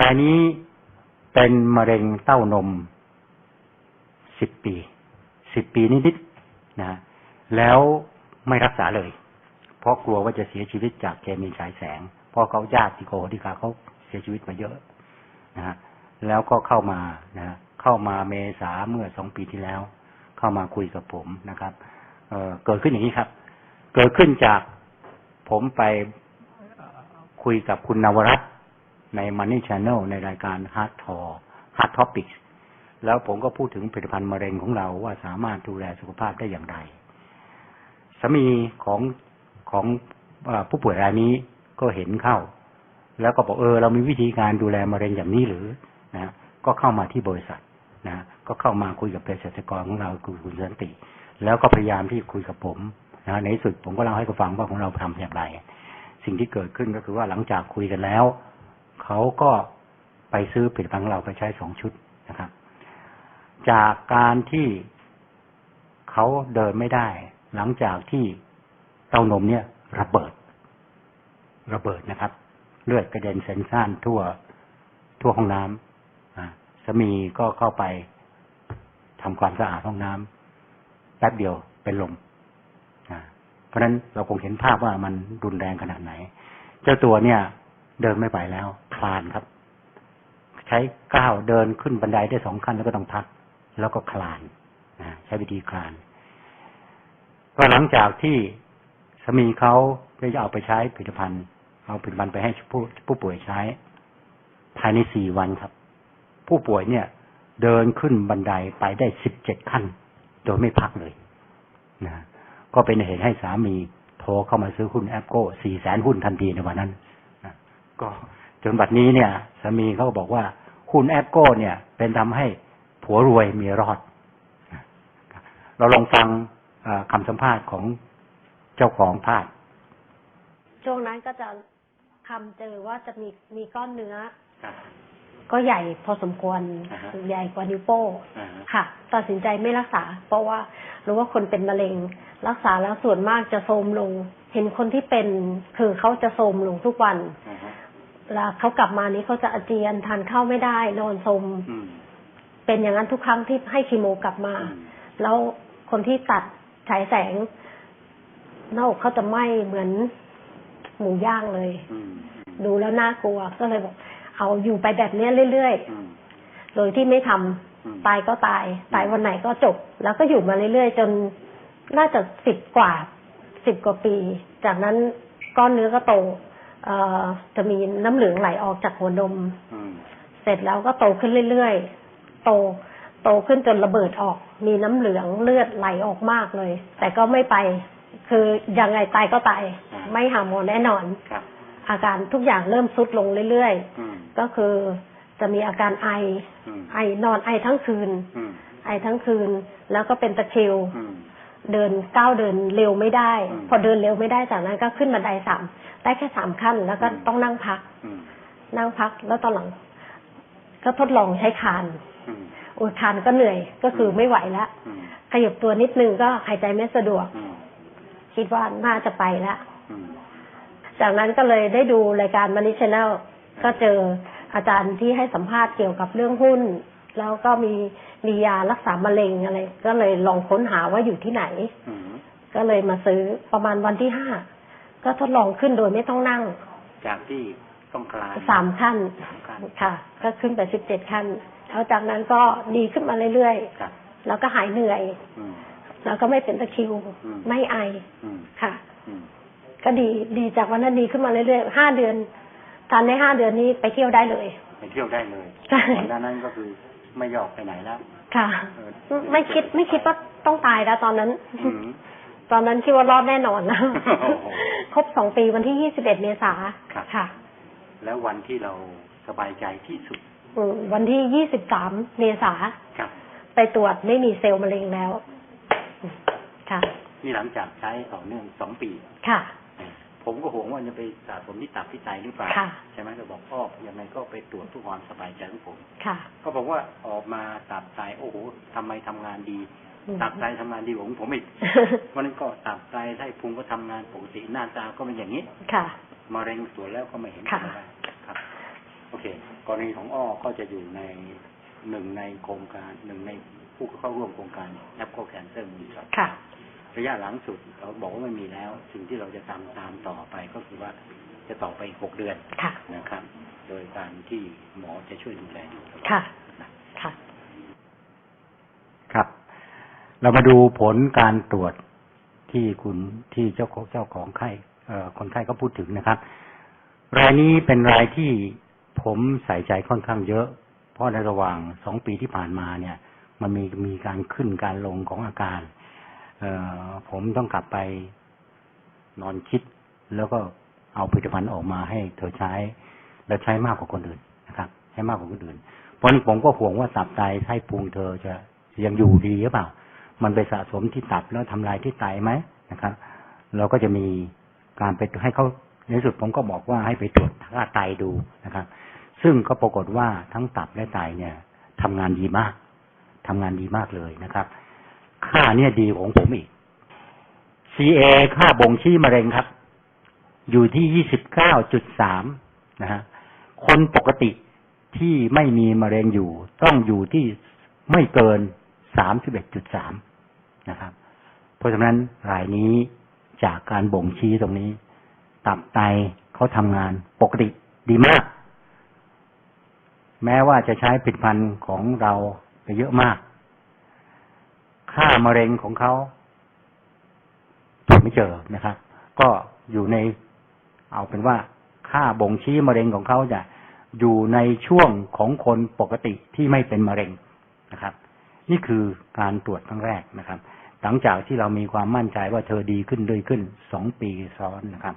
รายนี้เป็นมะเร็งเต้านมสิบปีสิบปีนิดๆนะแล้วไม่รักษาเลย เพราะกลัวว่าจะเสียชีวิตจากเคมีฉายแสง เพราะเขาญาติโกที่ขาเขาเสียชีวิตมาเยอะนะฮะแล้วก็เข้ามานะเข้ามาเมษาเมื่อสองปีที่แล้ว เข้ามาคุยกับผมนะครับเเกิดขึ้นอย่างนี้ครับ เกิดขึ้นจากผมไปคุยกับคุณนวรัตน์ ใน Money Channel ในรายการ Hard Talk Hard Topics แล้วผมก็พูดถึงผลิตภัณฑ์มะเร็งของเราว่าสามารถดูแลสุขภาพได้อย่างไรสามีของของอผู้ป่วยรายนี้ก็เห็นเข้า แล้วก็บอกเออเรามีวิธีการดูแลมะเร็งอย่างนี้หรือนะก็เข้ามาที่บริษัทนะก็เข้ามาคุยกับเภสัชกรของเราคือคุณสันติ แล้วก็พยายามที่คุยกับผมนะในสุดผมก็เล่าให้เขาฟังว่าของเราทำอย่างไร สิ่งที่เกิดขึ้นก็คือว่าหลังจากคุยกันแล้ว เขาก็ไปซื้อผลิตภัณฑ์ของเราไปใช้สองชุดนะครับ จากการที่เขาเดินไม่ได้ หลังจากที่เต้านมเนี่ย ระเบิด ระเบิดนะครับ เลือดกระเด็นเซนซ่านทั่วทั่วห้องน้ำอ่าสามีก็เข้าไปทำความสะอาดห้องน้ำแป๊บเดียวเป็นลมเพราะฉะนั้นเราคงเห็นภาพว่ามันรุนแรงขนาดไหน เจ้าตัวเนี่ย เดินไม่ไหวแล้วคลานครับ ใช้ก้าวเดินขึ้นบันไดได้สองขั้นแล้วก็ต้องพัก แล้วก็คลานนะใช้วิธีคลานก็หลังจากที่สามีเขาได้เอาไปใช้ผลิตภัณฑ์ เอาผลิตภัณฑ์ไปให้ผู้ผู้ป่วยใช้ ภายในสี่วันครับ ผู้ป่วยเนี่ย เดินขึ้นบันไดไปได้สิบเจ็ดขั้น โดยไม่พักเลยนะก็เป็นเหตุให้สามีโทรเข้ามาซื้อหุ้นแอปโก้สี่แสนหุ้นทันทีในวันนั้น ก็จนบัดนี้เนี่ยสามีเขาก็บอกว่าหุ้นแอปโก้เนี่ย เป็นทำให้ผัวรวยเมียรอดนะเราลองฟังเอ่อคำสัมภาษณ์ของเจ้าของภาพช่วงนั้นก็จะคำเจอว่าจะมีมีก้อนเนื้อครับก็ใหญ่พอสมควรอ่าฮะใหญ่กว่านิ้วโป้งอ่าฮะค่ะ ตัดสินใจไม่รักษา เพราะว่ารู้ว่าคนเป็นมะเร็ง รักษาแล้วส่วนมากจะโทรมลง เห็นคนที่เป็นคือเขาจะโทรมลงทุกวันอ่าฮะ เวลาเขากลับมานี้เขาจะอาเจียนทานข้าวไม่ได้นอนสมอืมเป็นอย่างนั้นทุกครั้งที่ให้คีโมกลับมาอืมแล้วคนที่ตัดฉายแสงหน้าอกเขาจะไหม้เหมือนหมูย่างเลยอืมดูแล้วน่ากลัวก็เลยบอกเอาอยู่ไปแบบเนี้ยเรื่อยอืมๆโดยที่ไม่ทำอืมตายก็ตาย ตายวันไหนก็จบ แล้วก็อยู่มาเรื่อยๆจนน่าจะสิบกว่าสิบกว่าปี จากนั้นก้อนเนื้อก็โต เอ่อจะมีน้ำเหลืองไหลออกจากหัวนมอืมเสร็จแล้วก็โตขึ้นเรื่อยๆ โต โตขึ้นจนระเบิดออก มีน้ำเหลืองเลือดไหลออกมากเลย แต่ก็ไม่ไป คือยังไงตายก็ตายอ่าไม่หาหมอแน่นอนครับอาการทุกอย่างเริ่มทรุดลงเรื่อยอืมๆก็คือจะมีอาการไออืมไอนอนไอทั้งคืนอืมไอทั้งคืน แล้วก็เป็นตะคริวอืม เดินก้าวเดินเร็วไม่ได้อืมพอเดินเร็วไม่ได้จากนั้นก็ขึ้นบันไดสามได้แค่สามขั้น แล้วก็อืมต้องนั่งพักอืมนั่งพักแล้วตอนหลัง ก็ทดลองใช้คานอืมโอ้ยคานก็เหนื่อยก็คือไม่ไหวแล้วอืมขยับตัวนิดนึงก็หายใจไม่สะดวกอืมคิดว่าน่าจะไปแล้วอืมจากนั้นก็เลยได้ดูรายการมันนี่ชแนลก็เจออาจารย์ที่ให้สัมภาษณ์เกี่ยวกับเรื่องหุ้น แล้วก็มี มียารักษามะเร็งอะไร ก็เลยลองค้นหาว่าอยู่ที่ไหนอืมก็เลยมาซื้อประมาณวันที่ห้าก็ทดลองขึ้นโดยไม่ต้องนั่ง จากที่ต้องคลานสามขั้นสามขั้นค่ะ ก็ขึ้นไปสิบเจ็ดขั้นแล้วจากนั้นก็ดีขึ้นมาเรื่อยครับๆแล้วก็หายเหนื่อยอืมแล้วก็ไม่เป็นตะคริวอืมไม่ไออืมค่ะอืมก็ดีดีจากวันนั้นดีขึ้นมาเรื่อยๆห้าเดือนทานในห้าเดือนนี้ไปเที่ยวได้เลย ไปเที่ยวได้เลยใช่ก่อนหน้านั้นก็คือไม่ยอกไปไหนแล้ว ค่ะเออไม่คิดไม่คิดว่าต้องตายแล้วตอนนั้นอืมตอนนั้นคิดว่ารอดแน่นอนนะโอ้โหครบสองปีวันที่ยี่สิบเอ็ดเมษาครับค่ะ แล้ววันที่เราสบายใจที่สุดอืมวันที่ยี่สิบสามเมษาครับไปตรวจไม่มีเซลล์มะเร็งแล้ว ค่ะ นี่หลังจากใช้ต่อเนื่องสองปี ค่ะ ผมก็ห่วงว่าจะไปสะสมที่ตับที่ไตหรือเปล่าค่ะใช่ไหมเราบอกพ่อยังไงก็ไปตรวจเพื่อความสบายใจของผมค่ะก็บอกว่าออกมาตับไตโอ้โหทำไมทำงานดีอืมตับไตทำงานดีกว่าของผมอีกวันนั้นก็ตับไตไส้พุงก็ทำงานปกติหน้าตาก็เป็นอย่างนี้ค่ะมะเร็งตรวจแล้วก็ไม่เห็นค่ะอะไรครับพโอเคกรณีของอ้อก็จะอยู่ในหนึ่งในโครงการหนึ่งในผู้เข้าร่วมโครงการแอปโคแคนเซอร์มูลชอตค่ะ ระยะหลังสุดเราบอกว่าไม่มีแล้ว สิ่งที่เราจะตามตามต่อไปก็คือว่าจะต่อไปอีกหกเดือนค่ะนะครับ โดยการที่หมอจะช่วยดูแลอยู่ค่ะค่ะ ครับ เรามาดูผลการตรวจที่คุณที่เจ้าของเจ้าของไข้เอ่อคนไข้ก็พูดถึงนะครับ รายนี้เป็นรายที่ผมใส่ใจค่อนข้างเยอะ เพราะในระหว่างสองปีที่ผ่านมาเนี่ย มันมีมีการขึ้นการลงของอาการเอ่อ ผมต้องกลับไปนอนคิด แล้วก็เอาผลิตภัณฑ์ออกมาให้เธอใช้ แล้วใช้มากกว่าคนอื่นนะครับใช้มากกว่าคนอื่น เพราะผมก็ห่วงว่าตับไตไส้พุงเธอจะยังอยู่ดีหรือเปล่า มันไปสะสมที่ตับแล้วทำลายที่ไตไหมนะครับ เราก็จะมีการไปให้เขาในสุดผมก็บอกว่าให้ไปตรวจค่าไตดูนะครับ ซึ่งก็ปรากฏว่าทั้งตับและไตเนี่ยทำงานดีมากทำงานดีมากเลยนะครับ ค่าเนี่ยดีของผมอีก CA ค่าบ่งชี้มะเร็งครับ อยู่ที่ยี่สิบเก้าจุดสามนะฮะ คนปกติที่ไม่มีมะเร็งอยู่ ต้องอยู่ที่ไม่เกินสามสิบเอ็ดจุดสามนะครับ เพราะฉะนั้นรายนี้จากการบ่งชี้ตรงนี้ ตับไตเขาทำงานปกติดีมาก แม้ว่าจะใช้ผลิตภัณฑ์ของเราไปเยอะมาก ค่ามะเร็งของเขาตรวจไม่เจอนะครับ ก็อยู่ใน เอาเป็นว่า ค่าบ่งชี้มะเร็งของเขาจะอยู่ในช่วงของคนปกติที่ไม่เป็นมะเร็งนะครับ นี่คือการตรวจครั้งแรกนะครับ หลังจากที่เรามีความมั่นใจว่าเธอดีขึ้นด้วยขึ้นสองปีซ้อนนะครับ